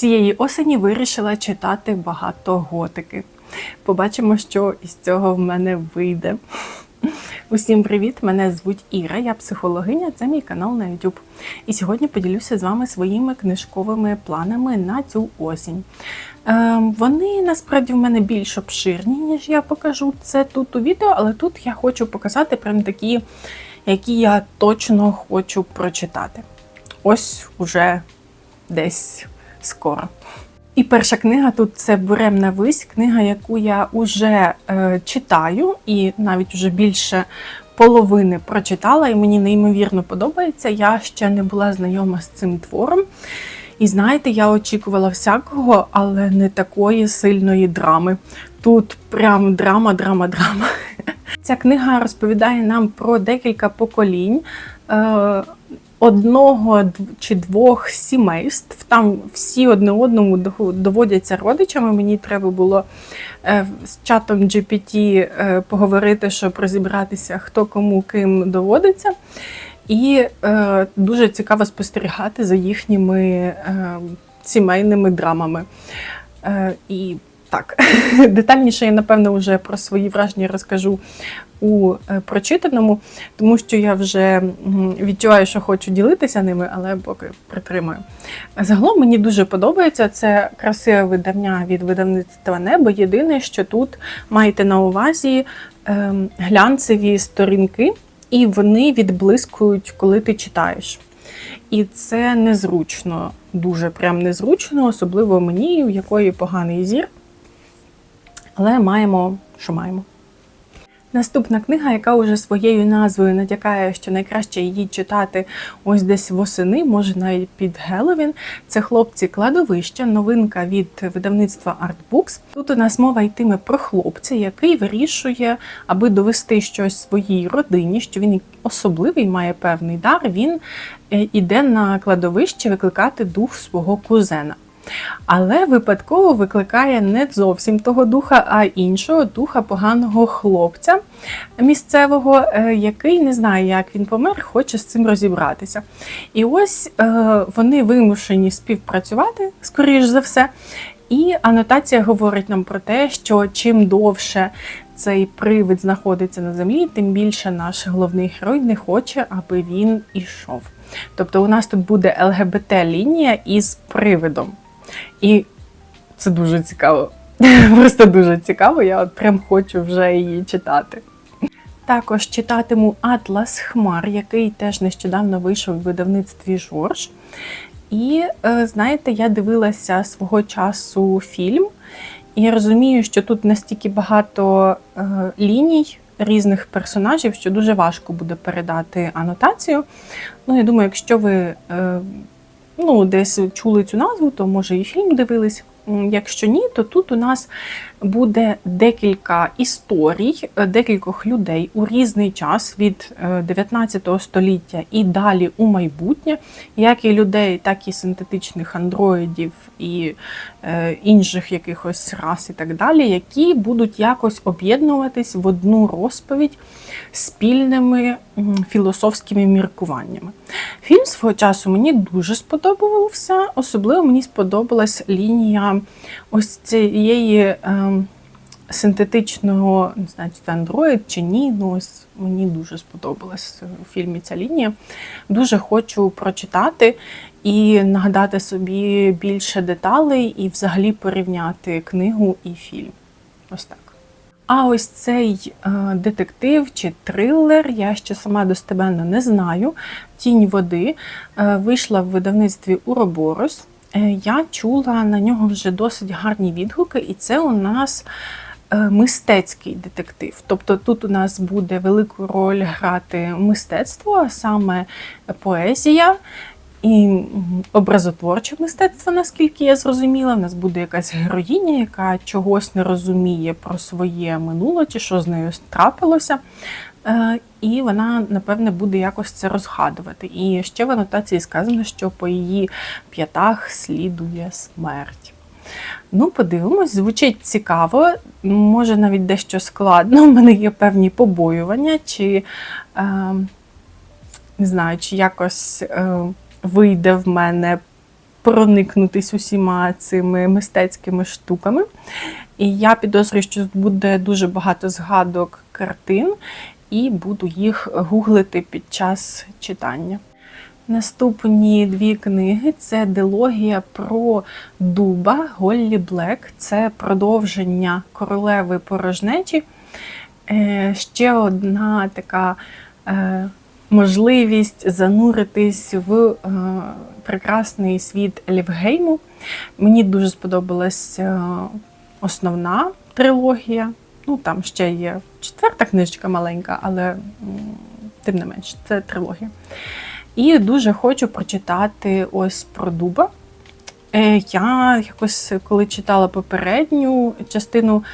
Цієї осені вирішила читати багато готики. Побачимо, що із цього в мене вийде. Усім привіт! Мене звуть Іра, я психологиня, це мій канал на YouTube. І сьогодні поділюся з вами своїми книжковими планами на цю осінь. Е, вони насправді в мене більш обширні, ніж я покажу це тут у відео, але тут я хочу показати прям такі, які я точно хочу прочитати. Ось уже десь скоро. І перша книга тут це Буремна вись, книга, яку я вже е, читаю, і навіть вже більше половини прочитала, і мені неймовірно подобається. Я ще не була знайома з цим твором. І знаєте, я очікувала всякого, але не такої сильної драми. Тут прям драма, драма, драма. Ця книга розповідає нам про декілька поколінь. Е, одного чи двох сімейств. Там всі одне одному доводяться родичами. Мені треба було е, з чатом GPT е, поговорити, щоб розібратися, хто кому ким доводиться. І е, дуже цікаво спостерігати за їхніми сімейними драмами. І так, детальніше я, напевно, вже про свої враження розкажу у е, прочитаному, тому що я вже відчуваю, що хочу ділитися ними, але поки притримую. Загалом мені дуже подобається це красиве видавня від видавництва небо. Єдине, що тут маєте на увазі ем, глянцеві сторінки, і вони відблискують, коли ти читаєш. І це незручно, дуже прям незручно, особливо мені, у якої поганий зір. Але маємо, що маємо. Наступна книга, яка уже своєю назвою натякає, що найкраще її читати ось десь восени, може навіть під Геловін. Це хлопці кладовища, новинка від видавництва Artbooks. Тут у нас мова йтиме про хлопця, який вирішує, аби довести щось своїй родині, що він особливий, має певний дар. Він е, іде на кладовище викликати дух свого кузена. Але випадково викликає не зовсім того духа, а іншого духа поганого хлопця місцевого, е, який не знає, як він помер, хоче з цим розібратися. І ось е, вони вимушені співпрацювати, скоріш за все. І анотація говорить нам про те, що чим довше цей привид знаходиться на землі, тим більше наш головний герой не хоче, аби він ішов. Тобто у нас тут буде ЛГБТ-лінія із привидом. І це дуже цікаво. Просто дуже цікаво, я от прям хочу вже її читати. Також читатиму Атлас Хмар, який теж нещодавно вийшов у видавництві Жорж. І, е, знаєте, я дивилася свого часу фільм, і розумію, що тут настільки багато е, ліній різних персонажів, що дуже важко буде передати анотацію. Ну, я думаю, якщо ви е, ну, десь чули цю назву, то може і фільм дивились. Якщо ні, то тут у нас буде декілька історій, е, декількох людей у різний час від 19 е, століття і далі у майбутнє, як і людей, так і синтетичних андроїдів і е, інших якихось рас і так далі, які будуть якось об'єднуватись в одну розповідь спільними філософськими міркуваннями. Фільм свого часу мені дуже сподобався, особливо мені сподобалась лінія ось цієї. Синтетичного, не знаю, чи це Android чи ні. Ну ось мені дуже сподобалась у фільмі ця лінія. Дуже хочу прочитати і нагадати собі більше деталей, і взагалі порівняти книгу і фільм. Ось так. А ось цей е, детектив чи трилер, я ще сама достеменно не знаю. Тінь води е, вийшла в видавництві Уроборос. Е, я чула на нього вже досить гарні відгуки, і це у нас мистецький детектив. Тобто тут у нас буде велику роль грати мистецтво, а саме поезія. І образотворче мистецтво, наскільки я зрозуміла, в нас буде якась героїня, яка чогось не розуміє про своє минуле чи що з нею трапилося. Е, і вона, напевне, буде якось це розгадувати. І ще в анотації сказано, що по її п'ятах слідує смерть. Ну, подивимось, звучить цікаво, може навіть дещо складно. У мене є певні побоювання, чи е, не знаю, чи якось е, вийде в мене проникнутись усіма цими мистецькими штуками. І я підозрюю, що тут буде дуже багато згадок картин, і буду їх гуглити під час читання. Наступні дві книги це дилогія про дуба Голлі Блек. Це продовження королеви порожнечі. Е, Ще одна така е, можливість зануритись в е, прекрасний світ Лівгейму. Мені дуже сподобалась основна трилогія. Ну, там ще є четверта книжечка маленька, але тим не менш, це трилогія. І дуже хочу прочитати ось про дуба. Е, Я якось коли читала попередню частину,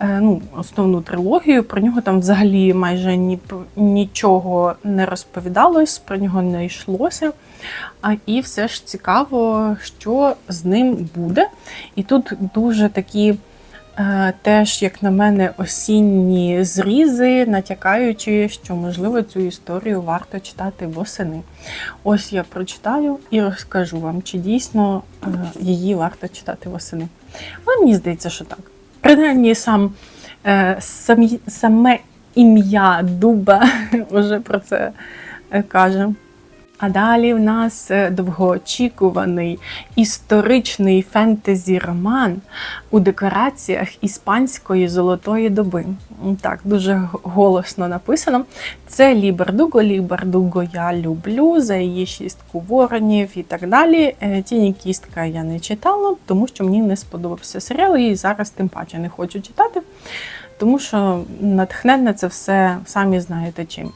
е, ну, основну трилогію, про нього там взагалі майже ні, нічого не розповідалось, про нього не йшлося. І все ж цікаво, що з ним буде. І тут дуже такі. Е, Теж, як на мене, осінні зрізи, натякаючи, що можливо цю історію варто читати восени. Ось я прочитаю і розкажу вам, чи дійсно е, її варто читати восени. Але мені здається, що так. Принаймні, сам, е, самі, саме ім'я Дуба вже про це каже. А далі в нас е, довгоочікуваний історичний фентезі-роман у декораціях іспанської золотої доби. Так, дуже голосно написано. Це Лі Бардуго, Лі я люблю, за її шістку воронів і так далі. Е, Тіні кістка я не читала, тому що мені не сподобався серіал, і зараз тим паче не хочу читати, тому що натхненне це все самі знаєте чим.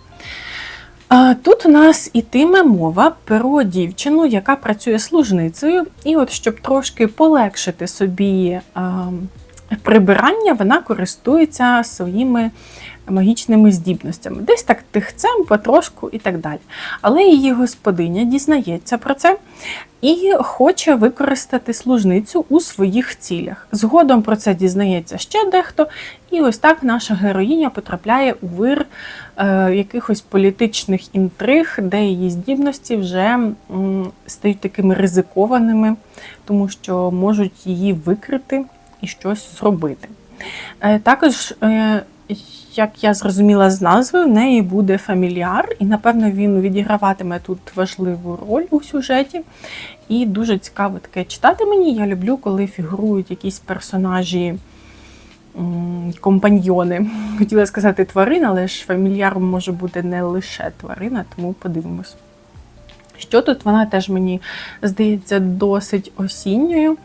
Тут у нас ітиме мова про дівчину, яка працює служницею, і от щоб трошки полегшити собі прибирання, вона користується своїми магічними здібностями. Десь так тихцем, потрошку і так далі. Але її господиня дізнається про це і хоче використати служницю у своїх цілях. Згодом про це дізнається ще дехто, і ось так наша героїня потрапляє у вир е, якихось політичних інтриг, де її здібності вже м, стають такими ризикованими, тому що можуть її викрити і щось зробити. Е, також, е, як я зрозуміла з назви, в неї буде фамільяр, і напевно він відіграватиме тут важливу роль у сюжеті. І дуже цікаво таке читати мені. Я люблю, коли фігурують якісь персонажі. Компаньйони. Хотіла сказати тварин, але ж фамільяром може бути не лише тварина, тому подивимось. Що тут вона теж мені здається досить осінньою.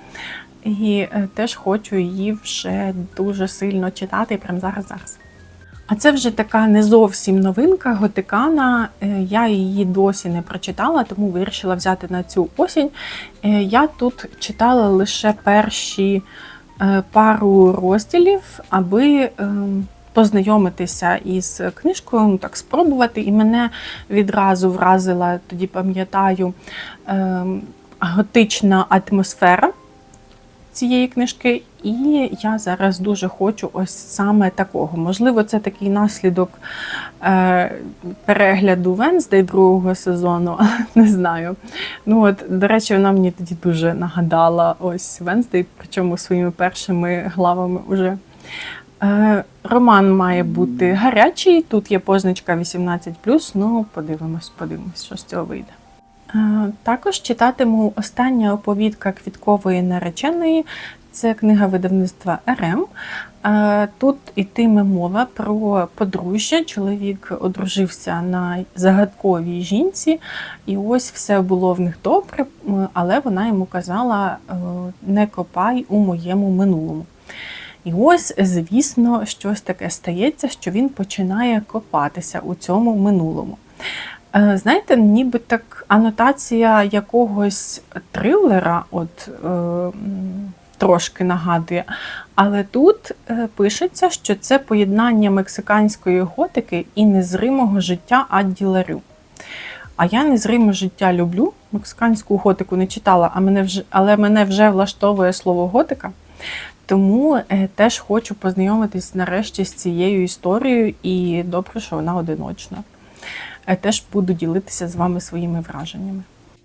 І е, теж хочу її вже дуже сильно читати прямо зараз зараз. А це вже така не зовсім новинка готикана. Е, Я її досі не прочитала, тому вирішила взяти на цю осінь. Е, Я тут читала лише перші пару розділів, аби ем, познайомитися із книжкою, ну так спробувати. І мене відразу вразила, тоді пам'ятаю, ем, готична атмосфера цієї книжки, і я зараз дуже хочу ось саме такого. Можливо, це такий наслідок е, перегляду Венздей другого сезону, не знаю. Ну от, до речі, вона мені тоді дуже нагадала ось Венздей, причому своїми першими главами уже. Е, роман має бути гарячий, тут є позначка 18, ну подивимось, подивимось, що з цього вийде. Е, Також читатиму остання оповідка квіткової нареченої. Це книга видавництва РМ. Е, Тут йтиме мова про подружжя. Чоловік одружився на загадковій жінці, і ось все було в них добре, але вона йому казала: е, не копай у моєму минулому. І ось, звісно, щось таке стається, що він починає копатися у цьому минулому. Е, Знаєте, ніби так анотація якогось трилера, от е, трошки нагадує. Але тут е, пишеться, що це поєднання мексиканської готики і незримого життя Адді Ларю. А я незриме життя люблю. Мексиканську готику не читала, а мене вже, але мене вже влаштовує слово готика. Тому е, теж хочу познайомитись нарешті з цією історією, і добре, що вона одиночна. Е, Теж буду ділитися з вами своїми враженнями.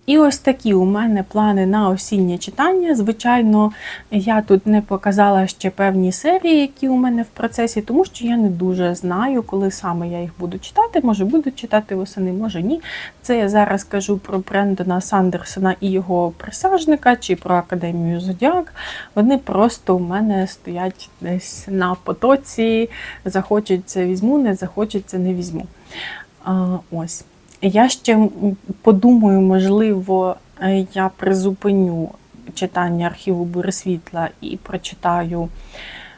І ось такі у мене плани на осіннє читання. Звичайно, я тут не показала ще певні серії, які у мене в процесі, тому що я не дуже знаю, коли саме я їх буду читати. Може, буду читати восени, може ні. Це я зараз кажу про Брендона Сандерсона і його присяжника, чи про Академію Зодіак. Вони просто у мене стоять десь на потоці. Захочеться візьму, не захочеться не візьму. Ось. Я ще подумаю, можливо, е, я призупиню читання архіву Буресвітла і прочитаю,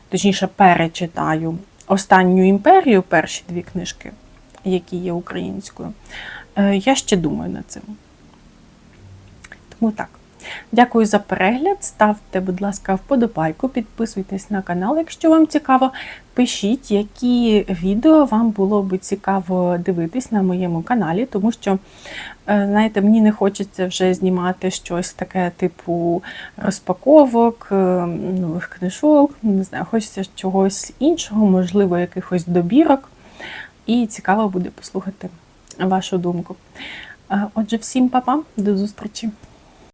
точніше, перечитаю останню імперію, перші дві книжки, які є українською. Е, Я ще думаю над цим. Тому так. Дякую за перегляд. Ставте, будь ласка, вподобайку, підписуйтесь на канал, якщо вам цікаво. Пишіть, які відео вам було би цікаво дивитись на моєму каналі, тому що, е, знаєте, мені не хочеться вже знімати щось таке, типу розпаковок, е, нових книжок, не знаю, хочеться чогось іншого, можливо, якихось добірок. І цікаво буде послухати вашу думку. Е, Отже, всім па-па, до зустрічі!